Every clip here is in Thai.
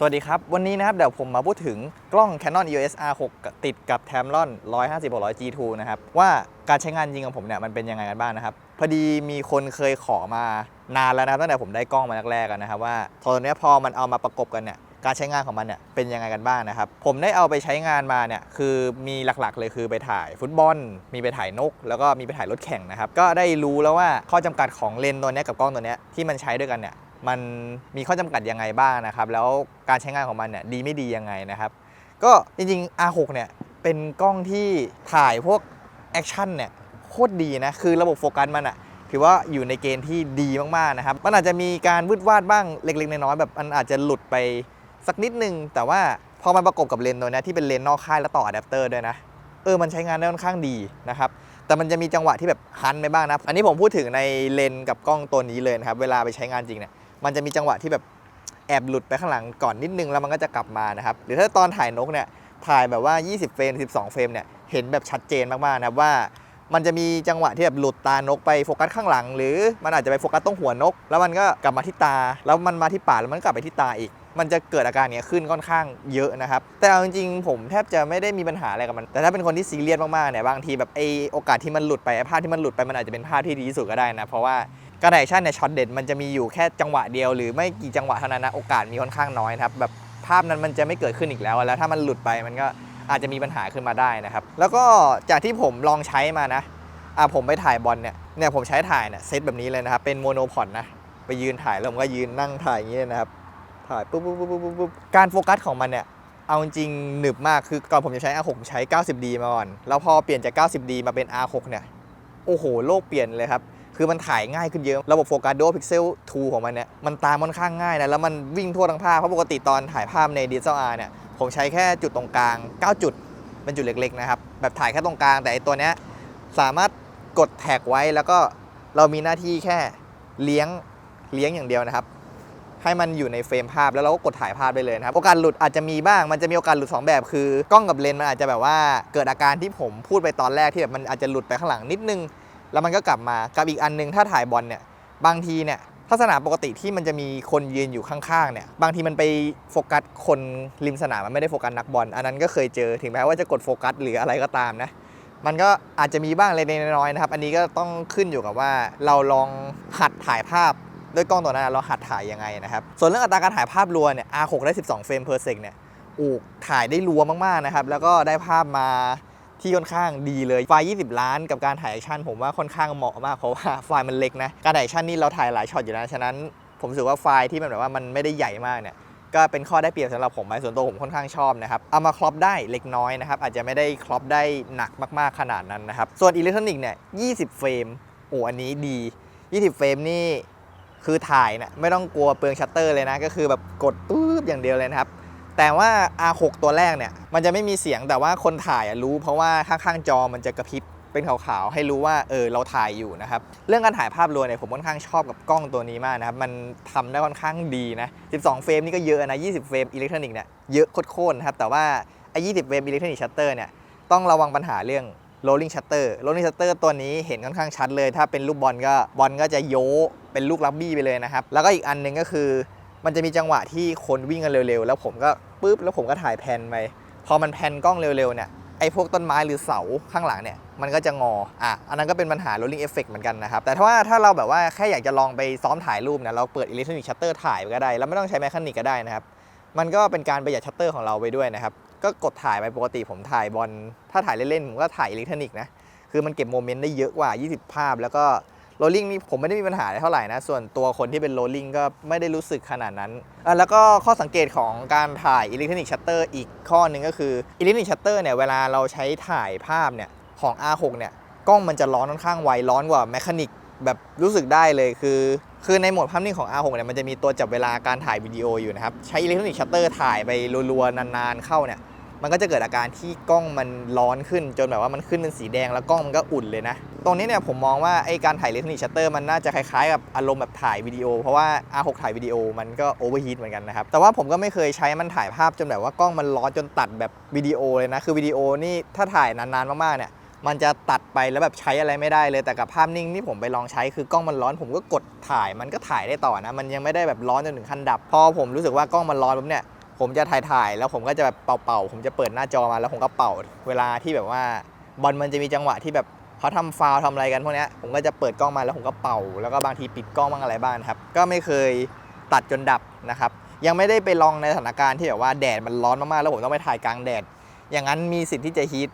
สวัสดีครับ วันนี้นะครับเดี๋ยวผมมาพูดถึงกล้อง Canon EOS R6 ติดกับ Tamron 150 G2 นะครับว่าการใช้งานจริงของผมเนี่ยมันเป็นยังไงกันบ้างนะครับพอดีมีคนเคยขอมานานแล้วนะครับตั้งแต่ผมได้กล้องมาแรกๆนะครับว่าตอนนี้พอมันเอามาประกบกันเนี่ยการใช้งานของมันเนี่ยเป็นยังไงกันบ้างนะครับ ผมได้เอาไปใช้งานมาเนี่ยคือมีหลักๆ เลยคือไปถ่ายฟุตบอล มีไปถ่ายนก แล้วก็มีไปถ่ายรถแข่งนะครับ ก็ได้รู้แล้วว่าข้อจำกัดของเลนส์ตัวนี้กับกล้องตัวนี้ที่มันใช้ด้วยกันเนี่ย มันมีข้อจำกัดยังไงบ้างนะครับ แล้วการใช้งานของมันเนี่ยดีไม่ดียังไงนะครับ ก็จริงๆ R6 เนี่ยเป็นกล้องที่ถ่ายพวกแอคชั่นเนี่ยโคตรดีนะ คือระบบโฟกัสมันอะถือว่าอยู่ในเกณฑ์ที่ดีมากๆนะครับ มันอาจจะมีการวืดวาดบ้างเล็กๆ น้อยๆแบบมันอาจจะหลุดไปสักนิดนึง แต่ว่าพอมันประกบกับเลนส์ตัวนี้ที่เป็นเลนส์นอกค่ายแล้วต่ออะแดปเตอร์ด้วยนะ เออ มันใช้งานได้ค่อนข้างดีนะครับแต่มันจะมีจังหวะที่แบบฮันไปบ้างนะ อันนี้ผมพูดถึงในเลนส์กับกล้องตัวนี้เลยนะครับ เวลาไปใช้งานจริงเนี่ย มันจะมีจังหวะที่แบบแอบหลุดไปข้างหลังก่อนนิดนึงแล้วมันก็จะกลับมานะครับ หรือถ้าตอนถ่ายนกเนี่ยถ่ายแบบว่า 20 เฟรม 12 เฟรมเนี่ยเห็นแบบชัดเจนมากๆนะครับว่า มันจะมีจังหวะที่แบบหลุดตานกไปโฟกัสข้างหลัง หรือมันอาจจะไปโฟกัสตรงหัวนก แล้วมันก็กลับมาที่ตา แล้วมันมาที่ปากแล้วมันกลับไปที่ตาอีก มันจะเกิดอาการเนี้ยขึ้นค่อนข้างเยอะนะครับ แต่เอาจริงๆผมแทบจะไม่ได้มีปัญหาอะไรกับมัน แต่ถ้าเป็นคนที่ซีเรียสมากๆเนี่ยบางทีแบบไอโอกาสที่มันหลุดไปไอภาพที่มันหลุดไปมันอาจจะเป็นภาพที่ดีที่สุดก็ได้นะเพราะว่าการแอคชั่นเนี่ยช็อตเด็ดมันจะมีอยู่แค่จังหวะเดียวหรือไม่กี่จังหวะเท่านั้นนะโอกาสมีค่อนข้างน้อยนะครับแบบภาพนั้นมันจะไม่เกิดขึ้นอีกแล้ว แล้วถ้ามันหลุดไปมันก็อาจจะมีปัญหาขึ้นมาได้นะครับ แล้วก็จากที่ผมลองใช้มานะอะผมไปถ่ายบอลเนี่ยเนี่ยผมใช้ถ่ายเนี่ยเซตแบบนี้เลยนะครับเป็นโมโนพอดนะไปยืนถ่ายแล้วผมก็ยืนนั่งถ่ายอย่างนี้ยนะครับ ถ่ายปุ๊บปุ๊บปุ๊บปุ๊บปุ๊บการโฟกัสของมันเนี่ยเอาจริงหนึบมากคือก่อนผมจะใช้ R6 ใช้ 90D มาก่อน แล้วพอเปลี่ยนจาก 90D มาเป็น R6 เนี่ยโอ้โหโลกเปลี่ยนเลยครับ คือมันถ่ายง่ายขึ้นเยอะ ระบบโฟกัส Dual Pixel 2 ของมันเนี่ยมันตามค่อนข้างง่ายนะ แล้วมันวิ่งทั่วทั้งภาพ เพราะปกติตอนถ่ายภาพใน DSLR เนี่ยผมใช้แค่จุดตรงกลาง 9 จุด เป็นจุดเล็กๆนะครับ แบบถ่ายแค่ตรงกลางแต่ไอตัวเนี้ยสามารถกดแท็กไว้แล้วก็เรามีหน้าที่แค่เลี้ยงเลี้ยงอย่างเดียวนะครับ ให้มันอยู่ในเฟรมภาพแล้วเราก็กดถ่ายภาพได้เลยนะครับโอกาสหลุดอาจจะมีบ้างมันจะมีโอกาสหลุด 2 แบบ คือกล้องกับเลนส์มันอาจจะแบบว่าเกิดอาการที่ผมพูดไปตอนแรกที่แบบมันอาจจะหลุดไปข้างหลังนิดนึง แล้วมันก็กลับมากับอีกอันนึงถ้าถ่ายบอลเนี่ยบางทีเนี่ยถ้าสนามปกติที่มันจะมีคนยืนอยู่ข้างๆเนี่ยบางทีมันไปโฟกัสคนริมสนามมันไม่ได้โฟกัสนักบอลอันนั้นก็เคยเจอถึงแม้ว่าจะกดโฟกัสหรืออะไรก็ตามนะมันก็อาจจะมีบ้างเล็กๆน้อยๆนะครับ อันนี้ก็ต้องขึ้นอยู่กับว่าเราลองหัดถ่ายภาพ ด้วยกล้องตัวนั้นเราหัดถ่ายยังไงนะครับ ส่วนเรื่องอัตราการถ่ายภาพรัวเนี่ย R6 ได้ 12 เฟรม per sec เนี่ยอูถ่ายได้รัวมากๆนะครับ แล้วก็ได้ภาพมาที่ค่อนข้างดีเลย ไฟล์ 20 ล้านกับการถ่ายแอคชั่นผมว่าค่อนข้างเหมาะมาก เพราะว่าไฟล์มันเล็กนะ การถ่ายแอคชั่นนี่เราถ่ายหลายช็อตอยู่แล้วฉะนั้น ผมรู้สึกว่าไฟล์ที่มันแบบว่ามันไม่ได้ใหญ่มากเนี่ย ก็เป็นข้อได้เปรียบสำหรับผมไปส่วนตัวผมค่อนข้างชอบนะครับ เอามาครอปได้เล็กน้อยนะครับ อาจจะไม่ได้ครอปได้หนักมากๆขนาดนั้นนะครับ ส่วนอิเล็กทรอนิกส์เนี่ย 20 เฟรม โอ้ อันนี้ดี 20 เฟรมนี่ คือถ่ายนะไม่ต้องกลัวเปลืองชัตเตอร์เลยนะ ก็คือแบบกดปุ๊บอย่างเดียวเลยนะครับ แต่ว่า R6 ตัวแรกเนี่ย มันจะไม่มีเสียงแต่ว่าคนถ่ายรู้เพราะว่าข้างๆจอมันจะกระพริบเป็นขาวๆให้รู้ว่าเออเราถ่ายอยู่นะครับ เรื่องการถ่ายภาพรวมเนี่ยผมค่อนข้างชอบกับกล้องตัวนี้มากนะครับ มันทำได้ค่อนข้างดีนะ 12 เฟรมนี่ก็เยอะนะ 20 เฟรมอิเล็กทรอนิกส์เนี่ยเยอะโคตรๆนะครับแต่ว่าไอ้20 เฟรมอิเล็กทรอนิกส์ชัตเตอร์เนี่ยต้องระวังปัญหาเรื่อง rolling shutter rolling shutter ตัวนี้เห็นค่อนข้างชัดเลย ถ้าเป็นลูกบอลก็บอลก็จะโยเป็นลูกลักบี้ไปเลยนะครับ แล้วก็อีกอันหนึงก็คือ มันจะมีจังหวะที่คนวิ่งกันเร็วๆ แล้วผมก็ปุ๊บแล้วผมก็ถ่ายแพนไปพอมันแพนกล้องเร็วๆเนี่ยไอ้พวกต้นไม้หรือเสาข้างหลังเนี่ยมันก็จะงอ อะ อันนั้นก็เป็นปัญหา rolling effect เหมือนกันนะครับ แต่ถ้าว่าถ้าเราแบบว่าแค่อยากจะลองไปซ้อมถ่ายรูปเนี่ยเราเปิด electronic shutter ถ่ายก็ได้ แล้วไม่ต้องใช้แมคานิกก็ได้นะครับ มันก็เป็นการประหยัดชัตเตอร์ของเราไปด้วยนะครับ ก็กดถ่ายไปปกติผมถ่ายบอลถ้าถ่ายเล่นๆผมก็ถ่ายอิเล็กทรอนิกส์นะ คือมันเก็บโมเมนต์ได้เยอะกว่า 20 ภาพ แล้วก็โรลลิ่งนี่ผมไม่ได้มีปัญหาอะไรเท่าไหร่นะ ส่วนตัวคนที่เป็นโรลลิ่งก็ไม่ได้รู้สึกขนาดนั้นอะแล้วก็ข้อสังเกตของการถ่ายอิเล็กทรอนิกส์ชัตเตอร์อีกข้อหนึ่งก็คืออิเล็กทรอนิกส์ชัตเตอร์เนี่ยเวลาเราใช้ถ่ายภาพเนี่ยของ R6 เนี่ยกล้องมันจะร้อนค่อนข้างไวร้อนกว่าแมคานิกแบบรู้สึกได้เลยคือคือในโหมดภาพนิ่งของ R6 เนี่ยมันจะมีตัวจับเวลาการถ่ายวิดีโออยู่นะครับ ใช้อิเล็กทรอนิกส์ชัตเตอร์ถ่ายไปรัวๆนานๆเข้าเนี่ย มันก็จะเกิดอาการที่กล้องมันร้อนขึ้น จนแบบว่ามันขึ้นเป็นสีแดงแล้วกล้องมันก็อุ่นเลยนะ ตรงนี้เนี่ยผมมองว่าไอการถ่ายเล็กทรอนิชัตเตอร์มันน่าจะคล้ายๆกับอารมณ์แบบถ่ายวิดีโอ เพราะว่า R6 ถ่ายวิดีโอมันก็โอเวอร์ฮีทเหมือนกันนะครับ แต่ว่าผมก็ไม่เคยใช้มันถ่ายภาพจนแบบว่ากล้องมันร้อนจนตัดแบบวิดีโอเลยนะคือวิดีโอนี่ถ้าถ่ายนานๆมากๆเนี่ยมันจะตัดไปแล้วแบบใช้อะไรไม่ได้เลยแต่กับภาพนิ่งที่ผมไปลองใช้คือกล้องมันร้อนผมก็กดถ่ายมันก็ถ่ายได้ต่อนะ มันยังไม่ได้แบบร้อนจนถึงขั้นดับ พอผมรู้สึกว่ากล้องมันร้อนปุ๊บเนี่ย ผมจะถ่ายถ่ายแล้วผมก็จะแบบเป่าๆผมจะเปิดหน้าจอมาแล้วผมก็เป่า เวลาที่แบบว่าบอลมันจะมีจังหวะที่แบบเขาทำฟาวทำอะไรกันพวกนี้ผมก็จะเปิดกล้องมาแล้วผมก็เป่า แล้วก็บางทีปิดกล้องบ้างอะไรบ้างครับ ก็ไม่เคยตัดจนดับนะครับ ยังไม่ได้ไปลองในสถานการณ์ที่แบบว่าแดดมันร้อนมากๆแล้วผมต้องไปถ่ายกลางแดด อย่างนั้นมีสิทธิ์ที่จะฮีท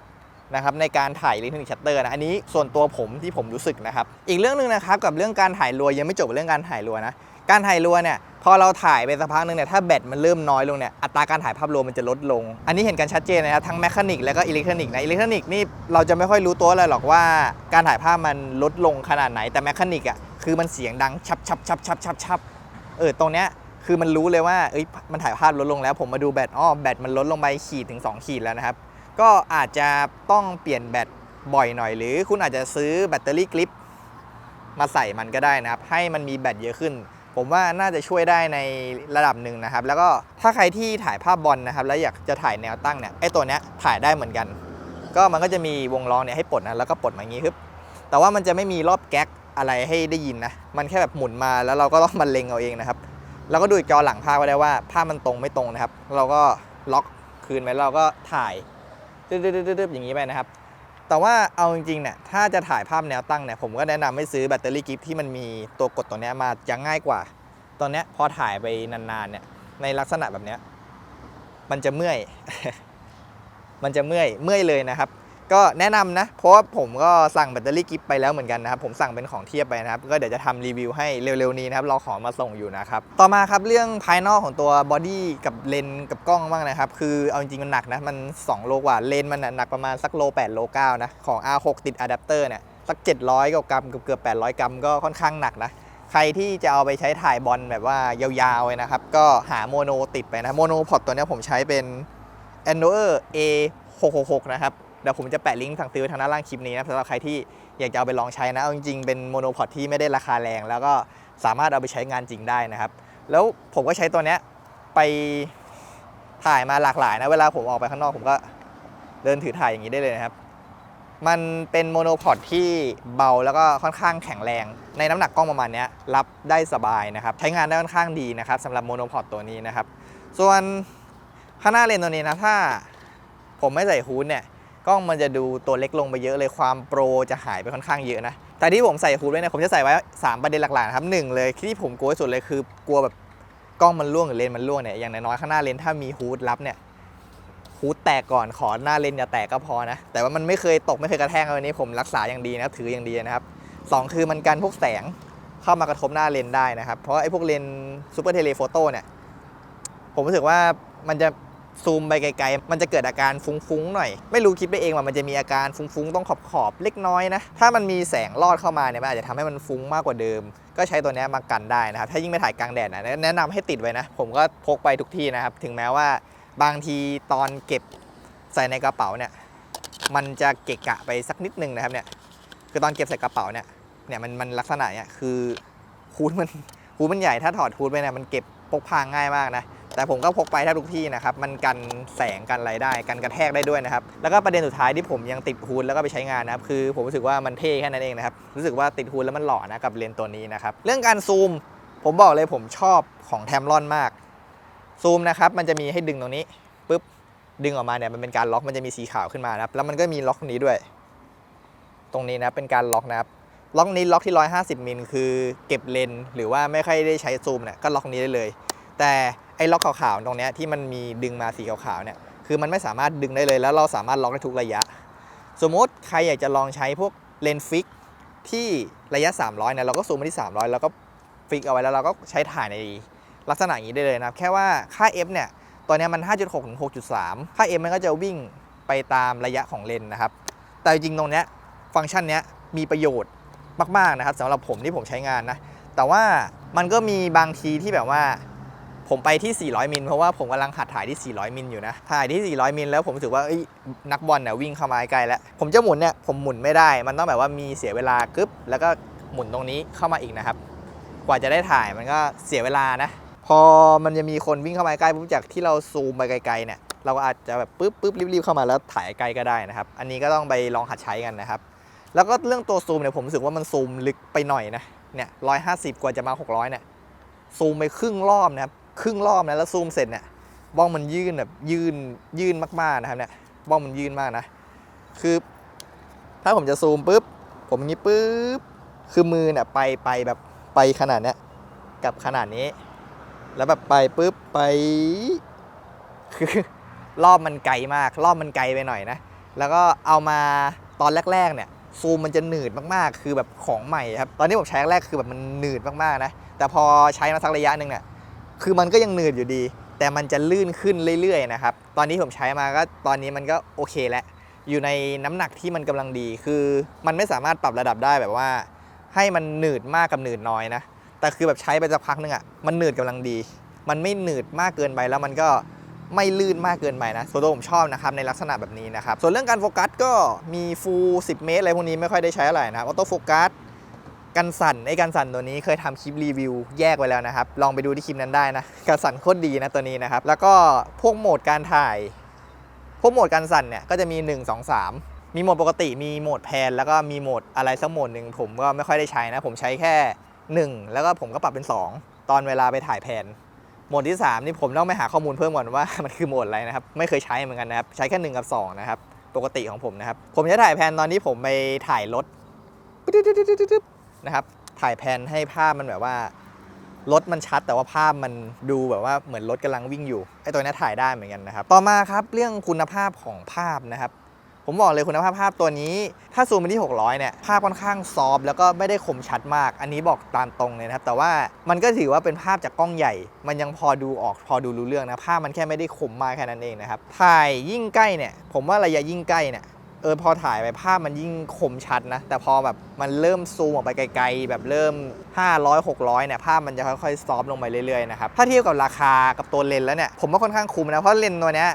นะครับในการถ่ายลิงก์ชัตเตอร์นะอันนี้ส่วนตัวผมที่ผมรู้สึกนะครับ อีกเรื่องหนึ่งนะครับกับเรื่องการถ่ายรัวยังไม่จบเรื่องการถ่ายรัวนะ การถ่ายรัวเนี่ยพอเราถ่ายไปสักพักหนึงเนี่ยถ้าแบตมันเริ่มน้อยลงเนี่ยอัตราการถ่ายภาพรวมมันจะลดลง อันนี้เห็นกันชัดเจนนะครับทั้งแมคานิกและก็อิเล็กทรอนิกส์นะอิเล็กทรอนิกส์นี่เราจะไม่ค่อยรู้ตัวอะไรหรอกว่าการถ่ายภาพมันลดลงขนาดไหนแต่แมคานิกอะคือมันเสียงดังชับชับชับชับชับชับเออตรงเนี้ยคือมันรู้เลยว่าเอ้ยมันถ่ายภาพลดลงแล้ว ผมมาดูแบตอ้อแบตมันลดลงไปขีดถึง 2 ขีดแล้วนะครับก็อาจจะต้องเปลี่ยนแบตบ่อยหน่อย หรือคุณอาจจะซื้อแบตเตอรี่กลิปมาใส่มันก็ได้นะครับ ให้มันมีแบตเยอะขึ้น ผมว่าน่าจะช่วยได้ในระดับหนึ่งนะครับ แล้วก็ถ้าใครที่ถ่ายภาพบอลนะครับ แล้วอยากจะถ่ายแนวตั้งเนี่ยไอ้ตัวเนี้ยถ่ายได้เหมือนกัน ก็มันก็จะมีวงล้อเนี่ยให้ปลดนะแล้วก็ปลดมาอย่างงี้ครับแต่ว่ามันจะไม่มีรอบแก๊กอะไรให้ได้ยินนะมันแค่แบบหมุนมาแล้วเราก็ต้องมันเล็งเอาเองนะครับเราก็ดูจอหลังภาพก็ได้ว่าภาพมันตรงไม่ตรงนะครับ เราก็ล็อกคืนไว้เราก็ถ่ายตึ๊ดๆๆอย่างนี้ไปนะครับ แต่ว่าเอาจริงๆเนี่ยถ้าจะถ่ายภาพแนวตั้งเนี่ยผมก็แนะนำให้ซื้อแบตเตอรี่กิฟที่มันมีตัวกดตัวเนี้ยมาจะง่ายกว่า ตอนเนี้ยพอถ่ายไปนานๆเนี่ยในลักษณะแบบเนี้ยมันจะเมื่อย มันจะเมื่อยเมื่อยเลยนะครับ ก็แนะนำนะ เพราะว่าผมก็สั่งแบตเตอรี่กิฟไปแล้วเหมือนกันนะครับ ผมสั่งเป็นของเทียบไปนะครับ ก็เดี๋ยวจะทำรีวิวให้เร็วๆนี้นะครับรอขอมาส่งอยู่นะครับ ต่อมาครับเรื่องภายนอกของตัวบอดี้กับเลนกับกล้องบ้างนะครับ คือเอาจริงๆมันหนักนะ มัน 2 โลกว่า เลนมันหนักประมาณสักโล 8 โล 9 นะ ของ R6 ติดอะแดปเตอร์เนี่ย สัก 700กว่ากรัมเกือบเกือบ800 กรัมก็ค่อนข้างหนักนะใครที่จะเอาไปใช้ถ่ายบอลแบบว่ายาวๆเลยนะครับ ก็หาโมโนติดไปนะ โมโนพอดตัวนี้ผมใช้เป็น a n d o e r A666 นะครับ เดี๋ยวผมจะแปะลิงก์สั่งซื้อไว้ทางด้านล่างคลิปนี้นะสำหรับใครที่อยากจะเอาไปลองใช้นะเอาจริงๆเป็นโมโนพอดที่ไม่ได้ราคาแรง แล้วก็สามารถเอาไปใช้งานจริงได้นะครับ แล้วผมก็ใช้ตัวเนี้ยไปถ่ายมาหลากหลายนะเวลาผมออกไปข้างนอกผมก็เดินถือถ่ายอย่างนี้ได้เลยนะครับ มันเป็นโมโนพอดที่เบาแล้วก็ค่อนข้างแข็งแรง ในน้ำหนักกล้องประมาณนี้รับได้สบายนะครับ ใช้งานได้ค่อนข้างดีนะครับสำหรับโมโนพอดตัวนี้นะครับ ส่วนข้างหน้าเลนตัวนี้นะถ้าผมไม่ใส่ฮูดเนี่ย กล้องมันจะดูตัวเล็กลงไปเยอะเลยความโปรจะหายไปค่อนข้างเยอะนะ แต่ที่ผมใส่ฮูดไว้เนี่ยผมจะใส่ไว้ 3 ประเด็นหลักๆนะครับหนึ่งเลยที่ผมกลัวสุดเลยคือกลัวแบบกล้องมันร่วงหรือเลนส์มันร่วงเนี่ยอย่างน้อยๆข้างหน้าเลนส์ถ้ามีฮูดรับเนี่ยฮูดแตกก่อนขอหน้าเลนส์อย่าแตกก็พอนะ แต่ว่ามันไม่เคยตกไม่เคยกระแทกเลยวันนี้ผมรักษาอย่างดีนะถืออย่างดีนะครับสองคือมันกันพวกแสงเข้ามากระทบหน้าเลนส์ได้นะครับ เพราะไอ้พวกเลนซูเปอร์เทเลโฟโต้เนี่ยผมรู้สึกว่ามันจะ ซูมไปไกลๆ มันจะเกิดอาการฟุ้งๆหน่อย ไม่รู้คิดไปเองว่ามันจะมีอาการฟุ้งๆ ต้องขอบๆเล็กน้อยนะ ถ้ามันมีแสงลอดเข้ามาเนี่ยมันอาจจะทำให้มันฟุ้งมากกว่าเดิม ก็ใช้ตัวนี้มากันได้นะครับ ถ้ายิ่งไปถ่ายกลางแดดนะแนะนำให้ติดไว้นะ ผมก็พกไปทุกที่นะครับ ถึงแม้ว่าบางทีตอนเก็บใส่ในกระเป๋าเนี่ย มันจะเกะกะไปสักนิดนึงนะครับเนี่ย คือตอนเก็บใส่กระเป๋าเนี่ย เนี่ยมันมันลักษณะเนี่ยคือฮูดมันฮูดมันใหญ่ ถ้าถอดฮูดไปเนี่ยมันเก็บพกพาง่ายมากนะ แต่ผมก็พกไปแทบทุกที่นะครับ มันกันแสงกันอะไรได้ กันกระแทกได้ด้วยนะครับ แล้วก็ประเด็นสุดท้ายที่ผมยังติดฮูดแล้วก็ไปใช้งานนะครับ คือผมรู้สึกว่ามันเท่แค่นั้นเองนะครับ รู้สึกว่าติดฮูดแล้วมันหล่อนะกับเลนส์ตัวนี้นะครับ เรื่องการซูม ผมบอกเลยผมชอบของแทมลอนมาก ซูมนะครับ มันจะมีให้ดึงตรงนี้ปุ๊บ ดึงออกมาเนี่ย มันเป็นการล็อก มันจะมีสีขาวขึ้นมานะครับ แล้วมันก็มีล็อกนี้ด้วย ตรงนี้นะ เป็นการล็อกนะครับ ล็อกนี้ล็อกที่ 150มิลคือเก็บเลนหรือว่าไม่ค่อยได้ใช้ซูมเนี่ย ก็ล็อกนี้ได้เลย แต่ ไอ้ล็อกขาวๆตรงเนี้ยที่มันมีดึงมาสีขาวๆเนี่ยคือมันไม่สามารถดึงได้เลย แล้วเราสามารถล็อกได้ทุกระยะ สมมติใครอยากจะลองใช้พวกเลนส์ฟิกที่ระยะ 300เนี่ยเราก็ซูมมาที่ 300 แล้วก็ฟิกเอาไว้แล้วเราก็ใช้ถ่ายในลักษณะอย่างนี้ได้เลยนะแค่ว่าค่า f เนี่ยตัวเนี้ยมัน 5.6 ถึง 6.3 ค่า f มันก็จะวิ่งไปตามระยะของเลนนะครับ แต่จริงๆตรงเนี้ยฟังก์ชันเนี้ยมีประโยชน์มาก ๆ นะครับสำหรับผมที่ผมใช้งานนะ แต่ว่ามันก็มีบางทีที่แบบว่า ผมไปที่ 400 มิล เพราะว่าผมกำลังหัดถ่ายที่ 400 มิลอยู่นะ ถ่ายที่ 400 มิล แล้วผมรู้สึกว่าเอ้ยนักบอลเนี่ยวิ่งเข้ามาใกล้แล้ว ผมจะหมุนเนี่ยผมหมุนไม่ได้ มันต้องแบบว่ามีเสียเวลากึ๊บ แล้วก็หมุนตรงนี้เข้ามาอีกนะครับ กว่าจะได้ถ่ายมันก็เสียเวลานะ พอมันจะมีคนวิ่งเข้ามาใกล้ปุ๊บจากที่เราซูมไปไกลๆเนี่ย เราก็อาจจะแบบปึ๊บปึ๊บรีบๆเข้ามาแล้วถ่ายใกล้ก็ได้นะครับ อันนี้ก็ต้องไปลองหัดใช้กันนะครับ แล้วก็เรื่องตัวซูมเนี่ยผมรู้สึกว่ามันซูมลึกไปหน่อยนะ เนี่ยร้อยห้าสิบกว่าจะมา600เนี่ย ซูมไปครึ่งรอบนะครับ ครึ่งรอบนะแล้วซูมเสร็จเนี่ยบ้องมันยื่นแบบยื่นยื่นมากๆนะครับเนี่ยบ้องมันยื่นมากนะคือ ถ้าผมจะซูมปุ๊บผมงนี้ปุ๊บคือมือเนี่ยไปไปแบบไปขนาดเนี้ยกับขนาดนี้ แล้วแบบไปปุ๊บไปคือรอบมันไกลมาก รอบมันไกลไปหน่อยนะ แล้วก็เอามาตอนแรกๆเนี่ยซูมมันจะหนืดมากๆ คือแบบของใหม่ครับ ตอนที่ผมใช้แรกคือแบบมันหนืดมากๆนะ แต่พอใช้มาสักระยะหนึ่งเนี่ย คือมันก็ยังหนืดอยู่ดี แต่มันจะลื่นขึ้นเรื่อยๆนะครับ ตอนนี้ผมใช้มาก็ตอนนี้มันก็โอเคแล้ว อยู่ในน้ำหนักที่มันกำลังดี คือมันไม่สามารถปรับระดับได้แบบว่า ให้มันหนืดมากกับหนืดน้อยนะ แต่คือแบบใช้ไปสักพักนึงอะ มันหนืดกำลังดี มันไม่หนืดมากเกินไปแล้วมันก็ไม่ลื่นมากเกินไปนะส่วนตัวผมชอบนะครับในลักษณะแบบนี้นะครับ ส่วนเรื่องการโฟกัสก็มีฟูล10 เมตรอะไรพวกนี้ไม่ค่อยได้ใช้อะไรนะออโต้โฟกัส กันสั่นไอ้กันสั่นตัวนี้เคยทำคลิปรีวิวแยกไว้แล้วนะครับ ลองไปดูที่คลิปนั้นได้นะกันสั่นโคตรดีนะตัวนี้นะครับ แล้วก็พวกโหมดการถ่าย พวกโหมดการสั่นเนี่ยก็จะมี 1 2 3 มีโหมดปกติมีโหมดแพนแล้วก็มีโหมดอะไรสักโหมดหนึ่งผมก็ไม่ค่อยได้ใช้นะ ผมใช้แค่ 1 แล้วก็ผมก็ปรับเป็น 2 ตอนเวลาไปถ่ายแพนโหมดที่ 3 นี่ผมต้องไปหาข้อมูลเพิ่มก่อนว่ามันคือโหมดอะไรนะครับไม่เคยใช้เหมือนกันนะครับใช้แค่1กับ2นะครับปกติของผมนะครับผมจะถ่ายแพนตอนที่ผมไปถ่ายรถ นะครับถ่ายแพนให้ภาพมันแบบว่ารถมันชัดแต่ว่าภาพมันดูแบบว่าเหมือนรถกำลังวิ่งอยู่ไอ้ตัวนี้ถ่ายได้เหมือนกันนะครับ ต่อมาครับเรื่องคุณภาพของภาพนะครับ ผมบอกเลยคุณภาพภาพตัวนี้ ถ้าซูมไปที่ 600 เนี่ย ภาพค่อนข้างซอฟแล้วก็ไม่ได้คมชัดมาก อันนี้บอกตามตรงเลยนะครับ แต่ว่ามันก็ถือว่าเป็นภาพจากกล้องใหญ่ มันยังพอดูออกพอดูรู้เรื่องนะ ภาพมันแค่ไม่ได้คมมากแค่นั้นเองนะครับ ถ่ายยิ่งใกล้เนี่ย ผมว่าระยะยิ่งใกล้เนี่ย เออพอถ่ายไปภาพมันยิ่งคมชัดนะ แต่พอแบบมันเริ่มซูมออกไปไกลๆ แบบเริ่ม 500 600เนี่ยภาพมันจะค่อยๆซอฟลงไปเรื่อยๆนะครับถ้าเทียบกับราคากับตัวเลนแล้วเนี่ยผมว่าค่อนข้างคุ้มนะเพราะเลนตัวเนี้ย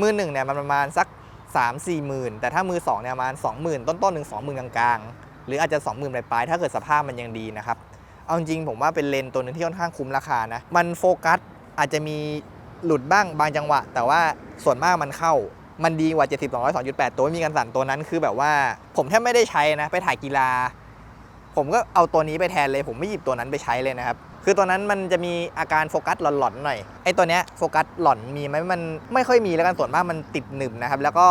มือหนึ่งเนี่ยมันประมาณสัก 3 4หมื่นแต่ถ้ามือ2เนี่ยประมาณ20,000 ต้นๆถึง20,000 กลางๆ หรืออาจจะ 20,000ปลายๆถ้าเกิดสภาพมันยังดีนะครับเอาจริงผมว่าเป็นเลนตัวหนึงที่ค่อนข้างคุ้มราคานะมันโฟกัสอาจจะมีหลุดบ้างบางจังหวะ แต่ว่าส่วนมากมันเข้า มันดีกว่า 70 200 2.8 ตัวมีการสั่นตัวนั้นคือแบบว่า ผมแทบไม่ได้ใช้นะ ไปถ่ายกีฬา ผมก็เอาตัวนี้ไปแทนเลย ผมไม่หยิบตัวนั้นไปใช้เลยนะครับ คือตัวนั้นมันจะมีอาการโฟกัสหลอนๆหน่อยไอ้ตัวเนี้ยโฟกัสหลอนมีไหมมันไม่ค่อยมีแล้วกันส่วนมากมันติดหนึบนะครับ แล้วก็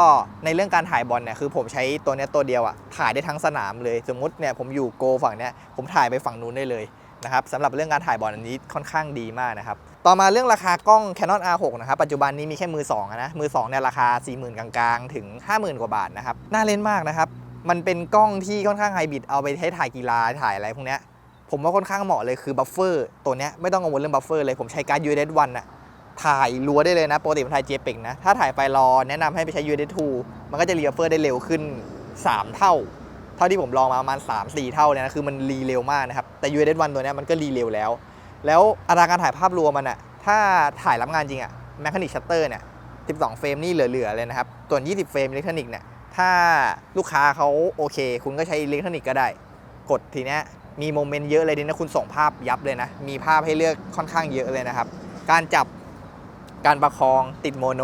ในเรื่องการถ่ายบอลเนี่ยคือผมใช้ตัวเนี้ยตัวเดียวอะถ่ายได้ทั้งสนามเลย สมมติเนี่ยผมอยู่โกฝั่งเนี้ยผมถ่ายไปฝั่งนู้นได้เลยนะครับสำหรับเรื่องการถ่ายบอลอันนี้ค่อนข้างดีมากนะครับ ต่อมาเรื่องราคากล้อง Canon R6 นะครับปัจจุบันนี้มีแค่มือ2อะนะมือ2เนี่ยราคา 40,000 กลางๆ ถึง 50,000 กว่าบาทนะครับน่าเล่นมากนะครับมันเป็นกล้องที่ค่อนข้างไฮบริดเอาไปให้ถ่ายกีฬาถ่ายอะไรพวกเนี้ยผมว่าค่อนข้างเหมาะเลยคือบัฟเฟอร์ตัวเนี้ยไม่ต้องกังวลเรื่องบัฟเฟอร์เลยผมใช้การ์ด UHD 1อะถ่ายรัวได้เลยนะปกติผมถ่าย JPEG นะ ถ้าถ่ายไฟล์รอแนะนำให้ไปใช้ UHD 2มันก็จะรีบัฟเฟอร์ได้เร็วขึ้น 3 เท่า เท่าที่ผมลองมาประมาณ3-4 เท่าเลยนะคือมันรีเร็วมากนะครับแต่ UHD 1ตัวเนี้ยมันก็รีเร็วแล้ว แล้วอัตราการถ่ายภาพรวมมันอะถ้าถ่ายรับงานจริงอะแมคานิกชัตเตอร์เนี่ย 12 เฟรมนี่เหลือๆเลยนะครับ ส่วน 20 เฟรมอิเล็กทรอนิกส์เนี่ย ถ้าลูกค้าเขาโอเค คุณก็ใช้อิเล็กทรอนิกส์ก็ได้ กดทีเนี้ยมีโมเมนต์เยอะเลยดีนะคุณส่งภาพยับเลยนะ มีภาพให้เลือกค่อนข้างเยอะเลยนะครับ การจับการประคองติดโมโน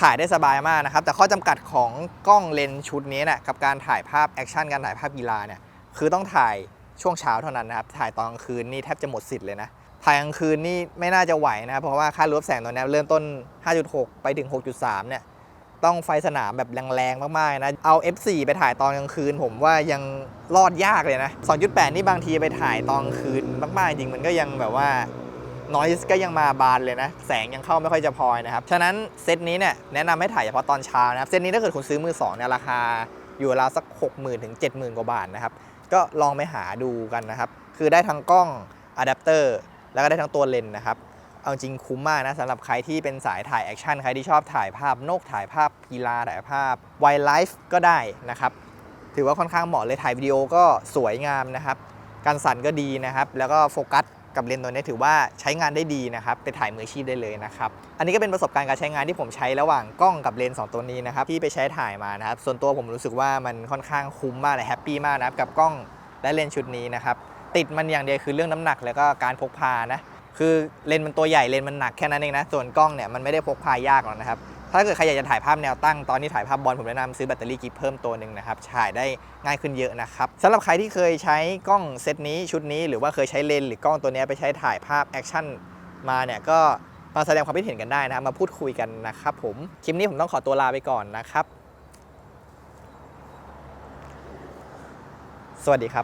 ถ่ายได้สบายมากนะครับ แต่ข้อจำกัดของกล้องเลนส์ชุดนี้นะกับการถ่ายภาพแอคชั่นการถ่ายภาพกีฬาเนี่ยคือต้องถ่าย ช่วงเช้าเท่านั้นนะครับ ถ่ายตอนกลางคืนนี่แทบจะหมดสิทธิ์เลยนะ ถ่ายกลางคืนนี่ไม่น่าจะไหวนะ เพราะว่าค่ารวบแสงตัวนี้เริ่มต้น 5.6 ไปถึง 6.3 เนี่ย ต้องไฟสนามแบบแรงๆ มากๆ นะ เอา F4 ไปถ่ายตอนกลางคืน ผมว่ายังรอดยากเลยนะ 2.8 นี่บางทีไปถ่ายตอนกลางคืนมากๆ จริงมันก็ยังแบบว่านอยก็ยังมาบานเลยนะ แสงยังเข้าไม่ค่อยจะพอนะครับ ฉะนั้นเซตนี้เนี่ยแนะนำให้ถ่ายเฉพาะตอนเช้านะครับ เซตนี้ถ้าเกิดคุณซื้อมือสองเนี่ยราคาอยู่ราวสัก 60,000 ถึง 70,000 กว่าบาทนะครับ ก็ลองไปหาดูกันนะครับ คือได้ทั้งกล้องอะแดปเตอร์แล้วก็ได้ทั้งตัวเลนส์นะครับ เอาจริงคุ้มมากนะสำหรับใครที่เป็นสายถ่ายแอคชั่นใครที่ชอบถ่ายภาพนกถ่ายภาพกีฬาถ่ายภาพไวไลฟ์ก็ได้นะครับ ถือว่าค่อนข้างเหมาะเลยถ่ายวิดีโอก็สวยงามนะครับ การสั่นก็ดีนะครับ แล้วก็โฟกัส กับเลนส์ตัวนี้ถือว่าใช้งานได้ดีนะครับไปถ่ายมืออาชีพได้เลยนะครับอันนี้ก็เป็นประสบการณ์การใช้งานที่ผมใช้ระหว่างกล้องกับเลนส์สองตัวนี้นะครับที่ไปใช้ถ่ายมานะครับส่วนตัวผมรู้สึกว่ามันค่อนข้างคุ้มมากเลยแฮปปี้มากนะครับกับกล้องและเลนส์ชุดนี้นะครับติดมันอย่างเดียวคือเรื่องน้ำหนักแล้วก็การพกพานะคือเลนส์มันตัวใหญ่เลนส์มันหนักแค่นั้นเองนะส่วนกล้องเนี่ยมันไม่ได้พกพายากหรอกนะครับ ถ้าเกิดใครอยากจะถ่ายภาพแนวตั้งตอนนี้ถ่ายภาพบอลผมแนะนำซื้อแบตเตอรี่กิฟเพิ่มตัวหนึ่งนะครับถ่ายได้ง่ายขึ้นเยอะนะครับสำหรับใครที่เคยใช้กล้องเซตนี้ชุดนี้หรือว่าเคยใช้เลนส์หรือกล้องตัวนี้ไปใช้ถ่ายภาพแอคชั่นมาเนี่ยก็มาแสดงความคิดเห็นกันได้นะมาพูดคุยกันนะครับผมคลิปนี้ผมต้องขอตัวลาไปก่อนนะครับ สวัสดีครับ